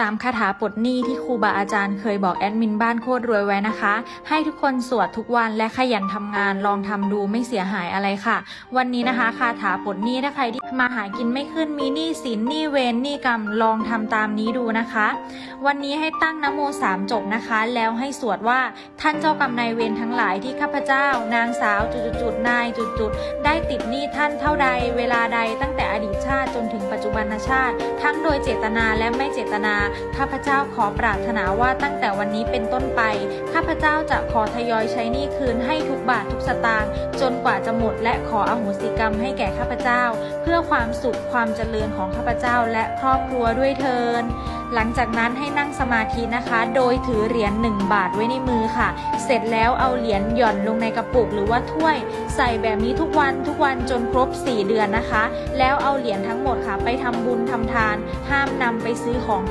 3คาถาปลดหนี้ที่ครูบาอาจารย์เคยบอกแอดมินบ้านโคตรรวยไว้นะคะ ให้ทุกคนสวดทุกวันและขยันทำงานลองทำดูไม่เสียหายอะไรค่ะ วันนี้นะคะคาถาปลดหนี้ถ้าใครที่มาหากินไม่ขึ้นมีหนี้สินหนี้เวรหนี้กรรมลองทำตามนี้ดูนะคะ วันนี้ให้ตั้งนโมสามจบนะคะ แล้วให้สวดว่าท่านเจ้ากรรมนายเวรทั้งหลายที่ข้าพเจ้า นางสาวจุดๆนายจุดๆได้ติดหนี้ท่านเท่าใด เวลาใดตั้งแต่อ รณชาติ ทั้งโดยเจตนาและไม่เจตนา ข้าพเจ้าขอปรารถนาว่าตั้งแต่วันนี้เป็นต้นไป ข้าพเจ้าจะขอทยอยใช้หนี้คืนให้ทุกบาททุกสตางค์จนกว่าจะหมด และขออโหสิกรรมให้แก่ข้าพเจ้า เพื่อความสุขความเจริญของข้าพเจ้าและครอบครัวด้วยเทิน หลังจากนั้นให้นั่งสมาธินะคะ โดยถือเหรียญ1บาทไว้ในมือค่ะ เสร็จแล้วเอาเหรียญหย่อนลงในกระปุกหรือว่าถ้วย ใส่แบบนี้ทุกวันทุกวันจนครบ 4 เดือนนะคะ แล้วเอาเหรียญทั้งหมดค่ะ ไปทำบุญทำทาน ห้ามนำไปซื้อของ